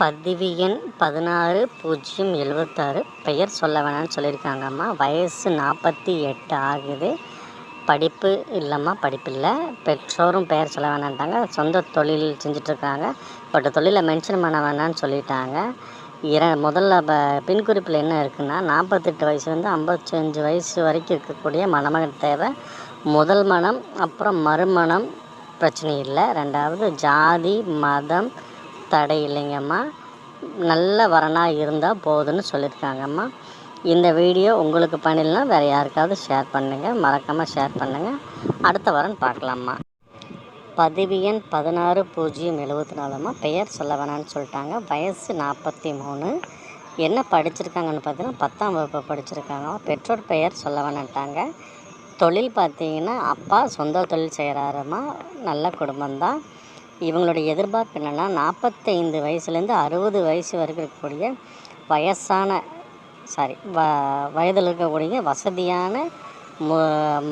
பதிவு எண் பதினாறு பூஜ்ஜியம் எழுபத்தாறு பெயர் சொல்ல வேணாம்னு சொல்லியிருக்காங்கம்மா வயசு நாற்பத்தி எட்டு ஆகுது. படிப்பு இல்லைம்மா படிப்பு இல்லை. பெற்றோரும் பெயர் சொல்ல வேணான்ட்டாங்க சொந்த தொழில் செஞ்சிட்ருக்காங்க. பட் தொழிலை மென்ஷன் பண்ண வேணாம்னு சொல்லிட்டாங்க. இர முதல்ல ப பின்குறிப்பில் என்ன இருக்குன்னா நாற்பத்தெட்டு வயசுலேருந்து ஐம்பத்தஞ்சு வயசு வரைக்கும் இருக்கக்கூடிய மணமகன் தேவை. முதல் மனம் அப்புறம் மறுமணம் பிரச்சனை இல்லை. ரெண்டாவது ஜாதி மதம் தடை இல்லைங்கம்மா நல்ல வரனாக இருந்தால் போதும்னு சொல்லியிருக்காங்கம்மா. இந்த வீடியோ உங்களுக்கு பண்ணிடலனா வேறு யாருக்காவது ஷேர் பண்ணுங்கள் மறக்காமல் ஷேர் பண்ணுங்கள் அடுத்த வாரம் பார்க்கலாம்மா. பதிவு எண் பதினாறு பூஜ்ஜியம் எழுபத்தி நாலுமா பெயர் சொல்ல வேணான்னு சொல்லிட்டாங்க. வயசு நாற்பத்தி மூணு என்ன படிச்சிருக்காங்கன்னு பார்த்தீங்கன்னா பத்தாம் வகுப்பு படிச்சிருக்காங்க. பெற்றோர் பெயர் சொல்ல வேணான்ட்டாங்க தொழில் பார்த்தீங்கன்னா அப்பா சொந்த தொழில் செய்கிறாருமா நல்ல குடும்பம்தான். இவங்களுடைய எதிர்பார்ப்பு என்னென்னா நாற்பத்தைந்து வயசுலேருந்து அறுபது வயசு வரைக்கும் இருக்கக்கூடிய வயசான சாரி வ வயதில் இருக்கக்கூடிய வசதியான மு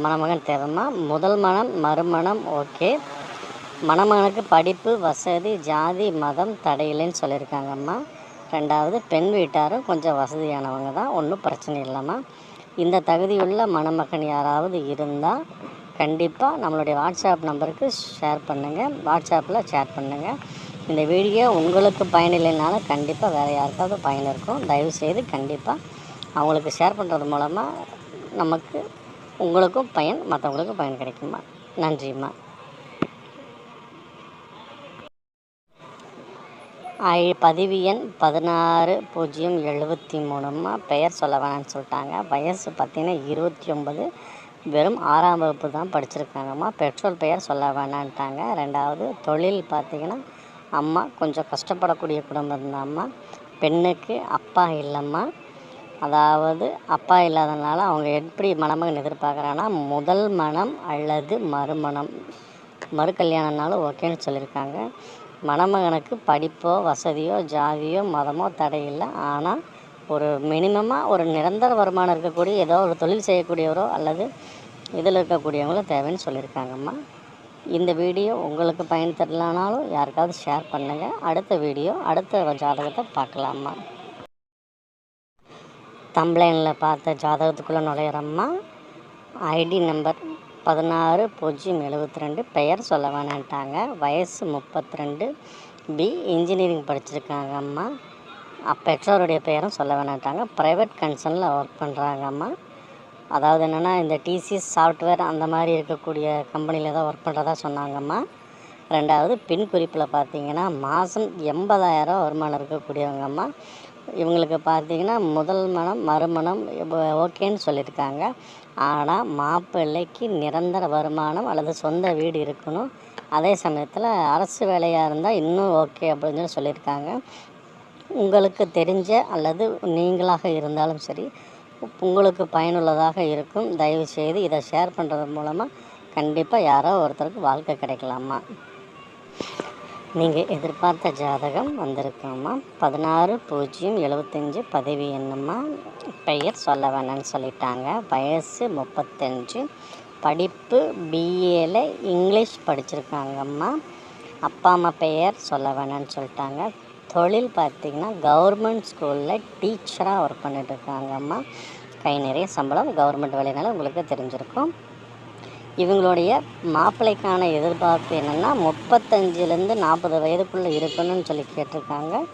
மணமகன் தேவைமா முதல் மனம் மறுமணம் ஓகே. மணமகனுக்கு படிப்பு வசதி ஜாதி மதம் தடையில்லைன்னு சொல்லியிருக்காங்கம்மா. ரெண்டாவது பெண் வீட்டாரும் கொஞ்சம் வசதியானவங்க தான். ஒன்றும் பிரச்சனை இல்லைம்மா. இந்த தகுதியுள்ள மணமகன் யாராவது இருந்தால் கண்டிப்பாக நம்மளுடைய வாட்ஸ்அப் நம்பருக்கு ஷேர் பண்ணுங்கள் வாட்ஸ்அப்பில் ஷேர் பண்ணுங்கள் இந்த வீடியோ உங்களுக்கு பயனில்லைனாலும் கண்டிப்பாக வேறு யாருக்காவது பயன் இருக்கும். தயவுசெய்து கண்டிப்பாக அவங்களுக்கு ஷேர் பண்ணுறது மூலமாக நமக்கு உங்களுக்கும் பயன் மற்றவங்களுக்கும் பயன் கிடைக்குமா? நன்றிம்மா. ஐ பதிவு எண் பதினாறு பூஜ்ஜியம் எழுபத்தி மூணுமா பெயர் சொல்ல வேணாம்னு சொல்லிட்டாங்க. வயசு பார்த்திங்கன்னா இருபத்தி ஒம்பது வெறும் ஆறாம் வகுப்பு தான் படிச்சிருக்காங்கம்மா. பெற்றோர் பெயர் சொல்ல வேணான்ட்டாங்க. ரெண்டாவது தொழில் பார்த்திங்கன்னா அம்மா கொஞ்சம் கஷ்டப்படக்கூடிய குடும்பம் தான்ம்மா பெண்ணுக்கு அப்பா இல்லைம்மா. அதாவது அப்பா இல்லாதனால அவங்க எப்படி மணமகன் எதிர்பார்க்குறாங்கன்னா முதல் மனம் அல்லது மறுமணம். மறு கல்யாணம்னாலும் ஓகேன்னு சொல்லியிருக்காங்க. மணமகனுக்கு படிப்போ வசதியோ ஜாதியோ மதமோ தடை இல்லை. ஆனால் ஒரு மினிமமாக ஒரு நிரந்தர வருமானம் இருக்கக்கூடிய ஏதோ ஒரு தொழில் செய்யக்கூடியவரோ அல்லது இதில் இருக்கக்கூடியவங்களோ தேவைன்னு சொல்லியிருக்காங்கம்மா. இந்த வீடியோ உங்களுக்கு பயன் தரலானாலும் யாருக்காவது ஷேர் பண்ணுங்கள் அடுத்த வீடியோ அடுத்த ஜாதகத்தை பார்க்கலாமா தம்ப்ளைனில் பார்த்த ஜாதகத்துக்குள்ளே நுழையிறம்மா. ஐடி நம்பர் பதினாறு பூஜ்ஜியம் எழுபத்தி ரெண்டு பெயர் சொல்ல வேணான்ட்டாங்க வயசு முப்பத்தி ரெண்டு பி இன்ஜினியரிங் படிச்சிருக்காங்கம்மா. பெற்றோருடைய பெயரும் சொல்ல வேணாட்டாங்க ப்ரைவேட் கன்சர்னில் ஒர்க் பண்ணுறாங்கம்மா அதாவது என்னென்னா இந்த டிசிஎஸ் சாஃப்ட்வேர் அந்த மாதிரி இருக்கக்கூடிய கம்பெனியில் தான் ஒர்க் பண்ணுறதா சொன்னாங்கம்மா. ரெண்டாவது பின் குறிப்பில் பார்த்தீங்கன்னா மாதம் எண்பதாயிரம் வருமானம் இருக்கக்கூடியவங்கம்மா. இவங்களுக்கு பார்த்தீங்கன்னா முதல் மனம் மறுமணம் ஓகேன்னு சொல்லியிருக்காங்க. ஆனால் மாப்பிள்ளைக்கு நிரந்தர வருமானம் அல்லது சொந்த வீடு இருக்கணும். அதே சமயத்தில் அரசு வேலையாக இருந்தால் இன்னும் ஓகே அப்படின்னு சொல்லி சொல்லியிருக்காங்க. உங்களுக்கு தெரிஞ்ச அல்லது நீங்களாக இருந்தாலும் சரி உங்களுக்கு பயனுள்ளதாக இருக்கும். தயவுசெய்து இதை ஷேர் பண்ணுறது மூலமாக கண்டிப்பாக யாரோ ஒருத்தருக்கு வாழ்க்கை கிடைக்கலாமா? நீங்கள் எதிர்பார்த்த ஜாதகம் வந்திருக்கோம்மா பதினாறு பூஜ்ஜியம் எழுபத்தஞ்சி பதவி என்னம்மா? பெயர் சொல்ல வேணாம்னு சொல்லிட்டாங்க. வயசு முப்பத்தஞ்சு. படிப்பு பிஏல இங்கிலீஷ் படிச்சிருக்காங்கம்மா. அப்பா அம்மா பெயர் சொல்ல வேணான்னு சொல்லிட்டாங்க. தொழில் பார்த்திங்கன்னா கவர்மெண்ட் ஸ்கூலில் டீச்சராக ஒர்க் பண்ணிட்டுருக்காங்கம்மா கை நிறைய சம்பளம் கவர்மெண்ட் வேலைனால உங்களுக்கு தெரிஞ்சிருக்கும். இவங்களுடைய மாப்பிள்ளைக்கான எதிர்பார்ப்பு என்னென்னா முப்பத்தஞ்சிலேருந்து நாற்பது வயதுக்குள்ளே இருக்கணும்னு சொல்லி கேட்டிருக்காங்க.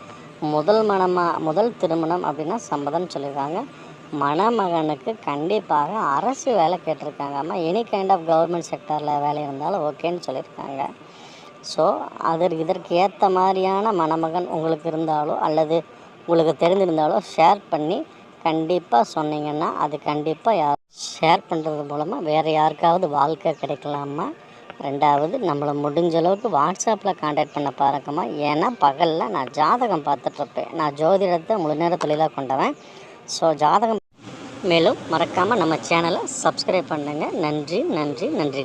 முதல் மணமாக முதல் திருமணம் அப்படின்னா சம்மதம்னு சொல்லியிருக்காங்க. மணமகனுக்கு கண்டிப்பாக அரசு வேலை கேட்டிருக்காங்க அம்மா. எனி கைண்ட் ஆஃப் கவர்மெண்ட் செக்டரில் வேலை இருந்தாலும் ஓகேன்னு சொல்லியிருக்காங்க. ஸோ அதற்கு இதற்கு ஏற்ற மாதிரியான மணமகன் உங்களுக்கு இருந்தாலோ அல்லது உங்களுக்கு தெரிஞ்சிருந்தாலோ ஷேர் பண்ணி கண்டிப்பாக சொன்னீங்கன்னா அது கண்டிப்பாக யார் ஷேர் பண்ணுறது மூலமாக வேறு யாருக்காவது வாழ்க்கை கிடைக்கலாமா? ரெண்டாவது நம்மளை முடிஞ்ச அளவுக்கு வாட்ஸ்அப்பில் காண்டாக்ட் பண்ண பாருங்கம்மா ஏன்னா பகலில் நான் ஜாதகம் பார்த்துட்ருப்பேன் நான் ஜோதிடத்தை முழு நேர தொழிலாக கொண்டவன். ஸோ ஜாதகம் மேலும் மறக்காமல் நம்ம சேனலை சப்ஸ்கிரைப் பண்ணுங்கள் நன்றி நன்றி நன்றிகள்.